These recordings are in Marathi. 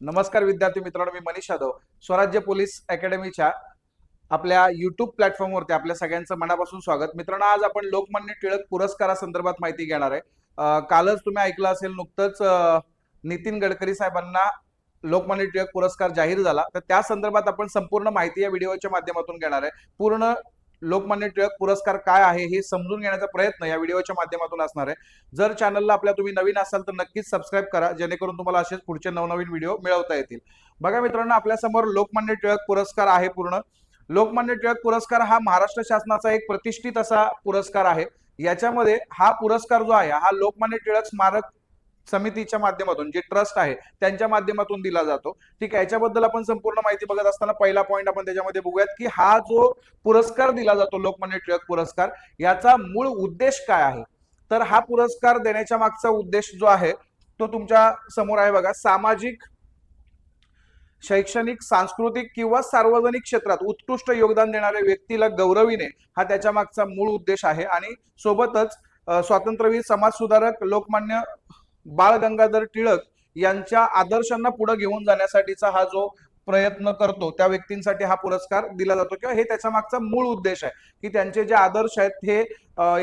नमस्कार विद्यार्थी मित्रांनो मी मनीष यादव. स्वराज्य पोलीस अकॅडमीच्या आपल्या युट्यूब प्लॅटफॉर्मवरती आपल्या सगळ्यांचं मनापासून स्वागत. मित्रांनो आज आपण लोकमान्य टिळक पुरस्कारासंदर्भात माहिती घेणार आहे. कालच तुम्ही ऐकलं असेल नुकतंच नितीन गडकरी साहेबांना लोकमान्य टिळक पुरस्कार जाहीर झाला. तर त्या संदर्भात आपण संपूर्ण माहिती या व्हिडिओच्या माध्यमातून घेणार आहे. पूर्ण लोकमान्य टिळक पुरस्कार काय आहे हे समजून घेण्याचा प्रयत्न या व्हिडिओच्या माध्यमातून असणार आहे. जर चॅनलला आपल्या तुम्ही नवीन असाल तर नक्कीच सबस्क्राईब करा जेणेकरून तुम्हाला असेच पुढचे नवनवीन व्हिडिओ मिळवता येतील. बघा मित्रांनो आपल्यासमोर लोकमान्य टिळक पुरस्कार आहे पूर्ण. लोकमान्य टिळक पुरस्कार हा महाराष्ट्र शासनाचा एक प्रतिष्ठित असा पुरस्कार आहे. याच्यामध्ये हा पुरस्कार जो आहे हा लोकमान्य टिळक स्मारक समितीच्या माध्यमातून जे ट्रस्ट आहे त्यांच्या माध्यमातून दिला जातो. ठीक आहे याच्याबद्दल आपण संपूर्ण माहिती बघत असताना पहिला पॉईंट आपण त्याच्यामध्ये बघूयात की हा जो पुरस्कार दिला जातो लोकमान्य टिळक पुरस्कार याचा मूळ उद्देश काय आहे? तर हा पुरस्कार देण्याच्या मागचा उद्देश जो आहे तो तुमच्यासमोर आहे बघा. सामाजिक शैक्षणिक सांस्कृतिक किंवा सार्वजनिक क्षेत्रात उत्कृष्ट योगदान देणाऱ्या व्यक्तीला गौरविणे हा त्याच्या मागचा मूळ उद्देश आहे. आणि सोबतच अ, स्वातंत्र्यवीर समाजसुधारक लोकमान्य बाळ गंगाधर टिळक यांच्या आदर्शांना पुढे घेऊन जाण्यासाठीचा हा जो प्रयत्न करतो त्या व्यक्तींसाठी हा पुरस्कार दिला जातो. किंवा हे त्याच्या मागचा मूळ उद्देश आहे की त्यांचे जे आदर्श आहेत हे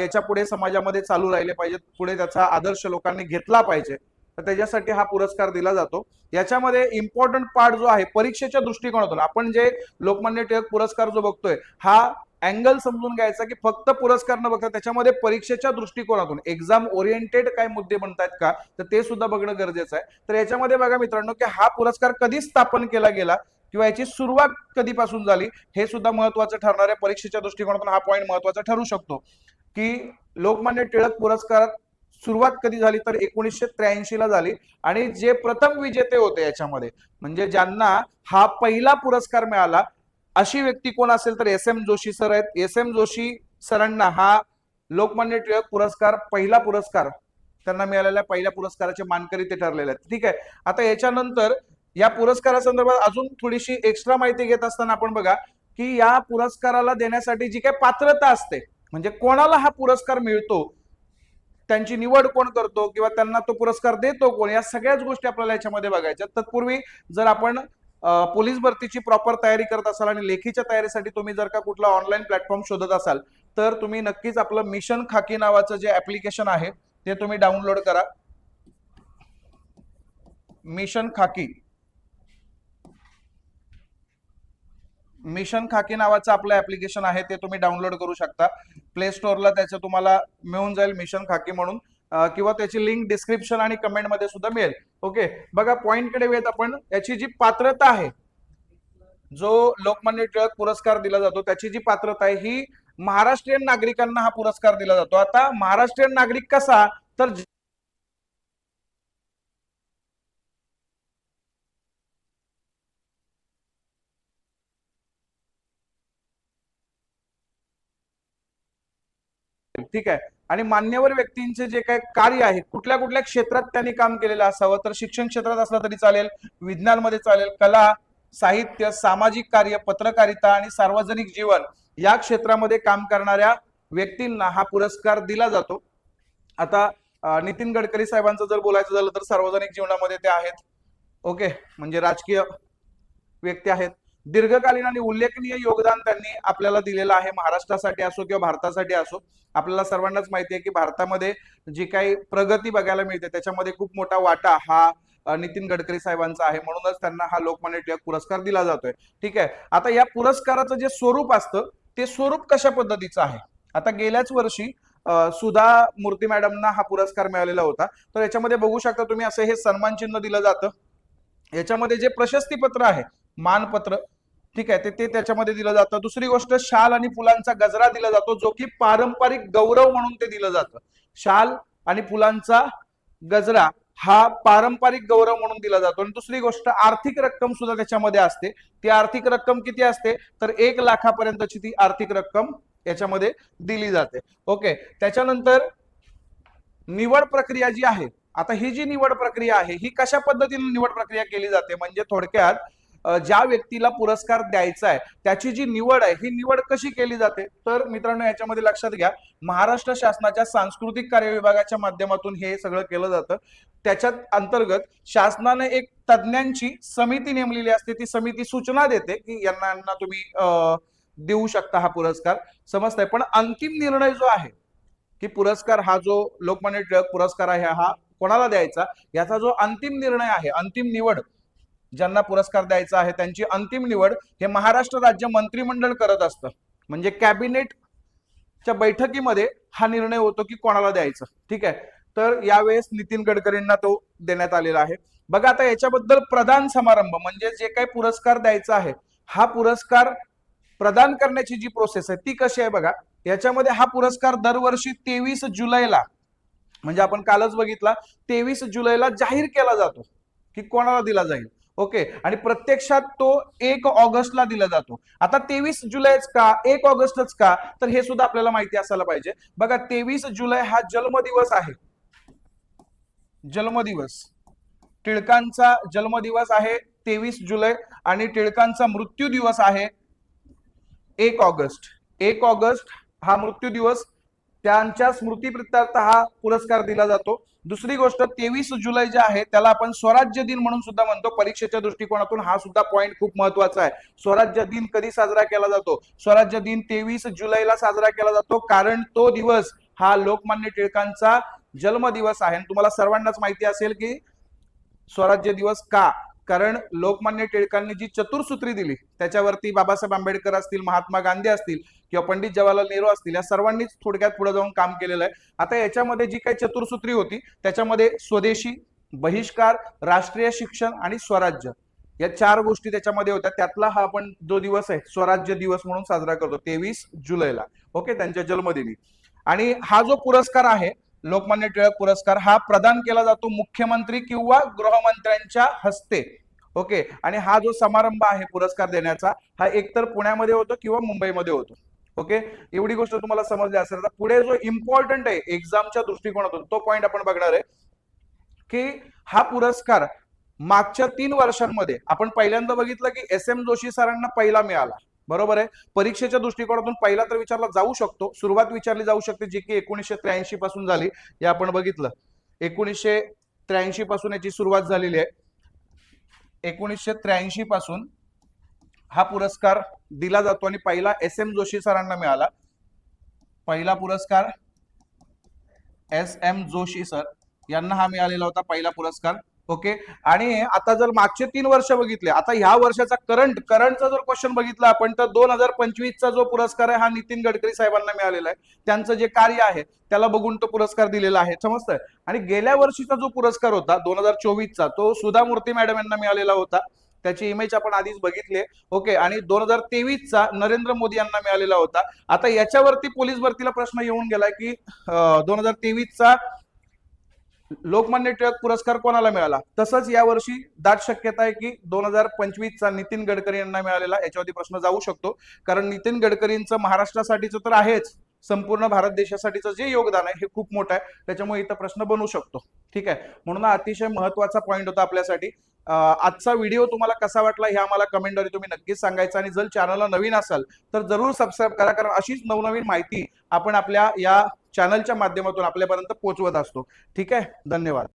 याच्यापुढे समाजामध्ये चालू राहिले पाहिजेत पुढे त्याचा आदर्श लोकांनी घेतला पाहिजे. तर त्याच्यासाठी हा पुरस्कार दिला जातो. याच्यामध्ये इम्पॉर्टंट पार्ट जो आहे परीक्षेच्या दृष्टिकोनातून आपण जे लोकमान्य टिळक पुरस्कार जो बघतोय हा अँगल समजून घ्यायचा की फक्त पुरस्कार न बघता त्याच्यामध्ये परीक्षेच्या दृष्टिकोनातून एक्झाम ओरिएंटेड काय मुद्दे बनतायत का तर ते सुद्धा बघणं गरजेचं आहे. तर याच्यामध्ये बघा मित्रांनो की हा पुरस्कार कधी स्थापन केला गेला किंवा याची सुरुवात कधीपासून झाली हे सुद्धा महत्वाचं ठरणार आहे. परीक्षेच्या दृष्टिकोनातून हा पॉईंट महत्त्वाचा ठरू शकतो. की लोकमान्य टिळक पुरस्कारात सुरुवात कधी झाली तर एकोणीसशे त्र्याऐंशी ला झाली आणि जे प्रथम विजेते होते याच्यामध्ये म्हणजे ज्यांना हा पहिला पुरस्कार मिळाला अशी व्यक्ती कोण असेल तर एस एम जोशी सर आहेत. एस एम जोशी सरांना हा लोकमान्य टिळक पुरस्कार पहिला पुरस्कार त्यांना मिळालेल्या पहिल्या पुरस्काराचे मानकरी ते ठरलेले आहेत. ठीक आहे? आता याच्यानंतर या पुरस्कारासंदर्भात अजून थोडीशी एक्स्ट्रा माहिती घेत असताना आपण बघा की या पुरस्काराला देण्यासाठी जी काही पात्रता असते म्हणजे कोणाला हा पुरस्कार मिळतो त्यांची निवड कोण करतो किंवा त्यांना तो पुरस्कार देतो कोण या सगळ्याच गोष्टी आपल्याला याच्यामध्ये बघायच्या तत्पूर्वी जर आपण पोलीस भरतीची प्रॉपर तयारी करत असाल आणि लेखीच्या तयारीसाठी तुम्ही जर का कुठला ऑनलाईन प्लॅटफॉर्म शोधत असाल तर तुम्ही नक्कीच आपलं मिशन खाकी नावाचं जे ऍप्लिकेशन आहे ते तुम्ही डाउनलोड करा. मिशन खाकी. मिशन खाकी नावाचं आपलं ऍप्लिकेशन आहे ते तुम्ही डाउनलोड करू शकता. प्ले स्टोअरला त्याचं तुम्हाला मिळून जाईल मिशन खाकी म्हणून. किंवा त्याची लिंक डिस्क्रिप्शन आणि कमेंटमध्ये सुद्धा मिळेल. ओके बघा पॉईंटकडे कडे आपण. याची जी पात्रता आहे जो लोकमान्य टिळक पुरस्कार दिला जातो त्याची जी पात्रता आहे ही महाराष्ट्रीयन नागरिकांना हा पुरस्कार दिला जातो. आता महाराष्ट्रीयन नागरिक कसा तर ठीक आहे. आणि मान्यवर व्यक्तींचे जे काही कार्य आहे कुठल्या कुठल्या क्षेत्रात त्यांनी काम केलेलं असावं तर शिक्षण क्षेत्रात असलं तरी चालेल विज्ञानमध्ये चालेल कला साहित्य सामाजिक कार्य पत्रकारिता आणि सार्वजनिक जीवन या क्षेत्रामध्ये काम करणाऱ्या व्यक्तींना हा पुरस्कार दिला जातो. आता नितीन गडकरी साहेबांचं जर बोलायचं झालं तर सार्वजनिक जीवनामध्ये ते आहेत. ओके म्हणजे राजकीय व्यक्ती आहेत. दीर्घकालीन आणि उल्लेखनीय योगदान त्यांनी आपल्याला दिलेलं आहे. महाराष्ट्रासाठी असो किंवा भारतासाठी असो आपल्याला सर्वांनाच माहिती आहे की भारतामध्ये जी काही प्रगती बघायला मिळते त्याच्यामध्ये खूप मोठा वाटा हा नितीन गडकरी साहेबांचा आहे. म्हणूनच त्यांना हा लोकमान्य टिळक पुरस्कार दिला जातोय. ठीक आहे? आता या पुरस्काराचं जे स्वरूप असतं ते स्वरूप कशा पद्धतीचं आहे? आता गेल्याच वर्षी सुधा मूर्ती मॅडमना हा पुरस्कार मिळालेला होता. तर याच्यामध्ये बघू शकता तुम्ही असं हे सन्मान चिन्ह दिलं जातं. याच्यामध्ये जे प्रशस्तीपत्र आहे मानपत्र ठीक आहे ते त्याच्यामध्ये दिलं जातं. दुसरी गोष्ट शाल आणि फुलांचा गजरा दिला जातो जो की पारंपरिक गौरव म्हणून ते दिलं जातं. शाल आणि फुलांचा गजरा हा पारंपरिक गौरव म्हणून दिला जातो. आणि दुसरी गोष्ट आर्थिक रक्कम सुद्धा त्याच्यामध्ये असते. ती आर्थिक रक्कम किती असते? तर एक लाखापर्यंतची ती आर्थिक रक्कम याच्यामध्ये दिली जाते. ओके त्याच्यानंतर निवड प्रक्रिया जी आहे आता ही जी निवड प्रक्रिया आहे ही कशा पद्धतीने निवड प्रक्रिया केली जाते? म्हणजे थोडक्यात ज्या व्यक्तीला पुरस्कार द्यायचा आहे त्याची जी निवड आहे ही निवड कशी केली जाते? तर मित्रांनो याच्यामध्ये लक्षात घ्या महाराष्ट्र शासनाच्या सांस्कृतिक कार्य विभागाच्या माध्यमातून हे सगळं केलं जातं. त्याच्यात अंतर्गत शासनाने एक तज्ज्ञांची समिती नेमलेली असते ती समिती सूचना देते की यांना यांना तुम्ही देऊ शकता हा पुरस्कार. समजताय? पण अंतिम निर्णय जो आहे की पुरस्कार हा जो लोकमान्य टिळक पुरस्कार आहे हा कोणाला द्यायचा? याचा जो अंतिम निर्णय आहे अंतिम निवड ज्यांना पुरस्कार द्यायचा आहे त्यांची अंतिम निवड हे महाराष्ट्र राज्य मंत्रिमंडळ करत असतं. म्हणजे कॅबिनेटच्या बैठकीमध्ये हा निर्णय होतो की कोणाला द्यायचा. ठीक आहे? तर यावेळेस नितीन गडकरींना तो देण्यात आलेला आहे. बघा आता याच्याबद्दल प्रदान समारंभ म्हणजे जे काही पुरस्कार द्यायचा आहे हा पुरस्कार प्रदान करण्याची जी प्रोसेस आहे ती कशी आहे बघा? याच्यामध्ये हा पुरस्कार दरवर्षी तेवीस जुलैला म्हणजे आपण कालच बघितला तेवीस जुलैला जाहीर केला जातो की कोणाला दिला जाईल? ओके. आणि प्रत्यक्षात तो एक ऑगस्टला दिला जातो. आता तेवीस जुलैच का? एक ऑगस्टच का? तर हे सुद्धा आपल्याला माहिती असायला पाहिजे. बघा तेवीस जुलै हा जन्मदिवस आहे. जन्मदिवस. टिळकांचा जन्मदिवस आहे तेवीस जुलै आणि टिळकांचा मृत्यू दिवस आहे एक ऑगस्ट. एक ऑगस्ट हा मृत्यू दिवस. त्यांच्या स्मृतीप्रित्यर्थ हा पुरस्कार दिला जातो. दुसरी गोष्ट तेवीस जुलै जे आहे त्याला आपण स्वराज्य दिन म्हणून सुद्धा म्हणतो. परीक्षेच्या दृष्टिकोनातून हा सुद्धा पॉईंट खूप महत्त्वाचा आहे. स्वराज्य दिन कधी साजरा केला जातो? स्वराज्य दिन तेवीस जुलैला साजरा केला जातो कारण तो दिवस हा लोकमान्य टिळकांचा जन्मदिवस आहे. आणि तुम्हाला सर्वांनाच माहिती असेल की स्वराज्य दिवस का? कारण लोकमान्य टिळकांनी जी चतुर्सूत्री दिली त्याच्यावरती बाबासाहेब आंबेडकर असतील महात्मा गांधी असतील किंवा पंडित जवाहरलाल नेहरू असतील या सर्वांनीच थोडक्यात पुढे जाऊन काम केलेलं आहे. आता याच्यामध्ये जी काही चतुर्सूत्री होती त्याच्यामध्ये स्वदेशी बहिष्कार राष्ट्रीय शिक्षण आणि स्वराज्य या चार गोष्टी त्याच्यामध्ये होत्या. त्यातला हा आपण जो दिवस आहे स्वराज्य दिवस म्हणून साजरा करतो तेवीस जुलैला. ओके? त्यांच्या जन्मदिनी. आणि हा जो पुरस्कार आहे लोकमान्य टिळक पुरस्कार हा प्रदान केला जातो मुख्यमंत्री किंवा गृहमंत्र्यांच्या हस्ते. ओके? आणि हा जो समारंभ आहे पुरस्कार देण्याचा हा एकतर पुण्यामध्ये होतो किंवा मुंबईमध्ये होतो. ओके? एवढी गोष्ट तुम्हाला समजली असेल. तर पुढे जो इम्पॉर्टंट आहे एक्झामच्या दृष्टिकोनातून तो पॉइंट आपण बघणार आहे की हा पुरस्कार मागच्या तीन वर्षांमध्ये आपण पहिल्यांदा बघितलं की एस एम जोशी सरांना पहिला मिळाला. बरोबर आहे. परीक्षेच्या दृष्टिकोनातून पहिला तर विचारला जाऊ शकतो. सुरुवात विचारली जाऊ शकते जी की एकोणीसशे त्र्याऐंशी पासून झाली. हे आपण बघितलं. एकोणीसशे त्र्याऐंशी पासून याची सुरुवात झालेली आहे. एकोणीसशे त्र्याऐंशी पासून हा पुरस्कार दिला जातो आणि पहिला एस एम जोशी सरांना मिळाला. पहिला पुरस्कार एस एम जोशी सर यांना हा मिळालेला होता पहिला पुरस्कार. ओके? आणि आता जर मागचे तीन वर्ष बघितले आता ह्या वर्षाचा करंट करंटचा जर क्वेश्चन बघितला आपण तर दोन हजार पंचवीसचा जो पुरस्कार आहे हा नितीन गडकरी साहेबांना मिळालेला आहे. त्यांचं जे कार्य आहे त्याला बघून तो पुरस्कार दिलेला आहे. समजतंय? आणि गेल्या वर्षीचा जो पुरस्कार होता दोन हजार चोवीसचा तो सुधा मूर्ती मॅडम यांना मिळालेला होता. त्याची इमेज आपण आधीच बघितले ओके? आणि दोन हजार तेवीसचा नरेंद्र मोदी यांना मिळालेला होता. आता याच्यावरती पोलीस भरतीला प्रश्न येऊन गेला की दोन हजार तेवीसचा लोकमान्य टिळक पुरस्कार कोणाला मिळाला? तसंच यावर्षी दाट शक्यता आहे की दोन हजार पंचवीसचा नितीन गडकरी यांना मिळालेला. याच्यावरती प्रश्न जाऊ शकतो. कारण नितीन गडकरींचं महाराष्ट्रासाठीचं तर आहेच. संपूर्ण भारत देशासाठीचं जे योगदान आहे हे खूप मोठं आहे. त्याच्यामुळे इथं प्रश्न बनू शकतो. ठीक आहे? म्हणून अतिशय महत्त्वाचा पॉईंट होता आपल्यासाठी. आजचा व्हिडिओ तुम्हाला कसा वाटला हे आम्हाला कमेंटद्वारे तुम्ही नक्कीच सांगायचं. आणि जर चॅनलला नवीन असाल तर जरूर सबस्क्राईब करा. कारण अशीच नवनवीन माहिती आपण आपल्या या चॅनलच्या माध्यमातून आपल्यापर्यंत पोहोचवत असतो. ठीक आहे? धन्यवाद.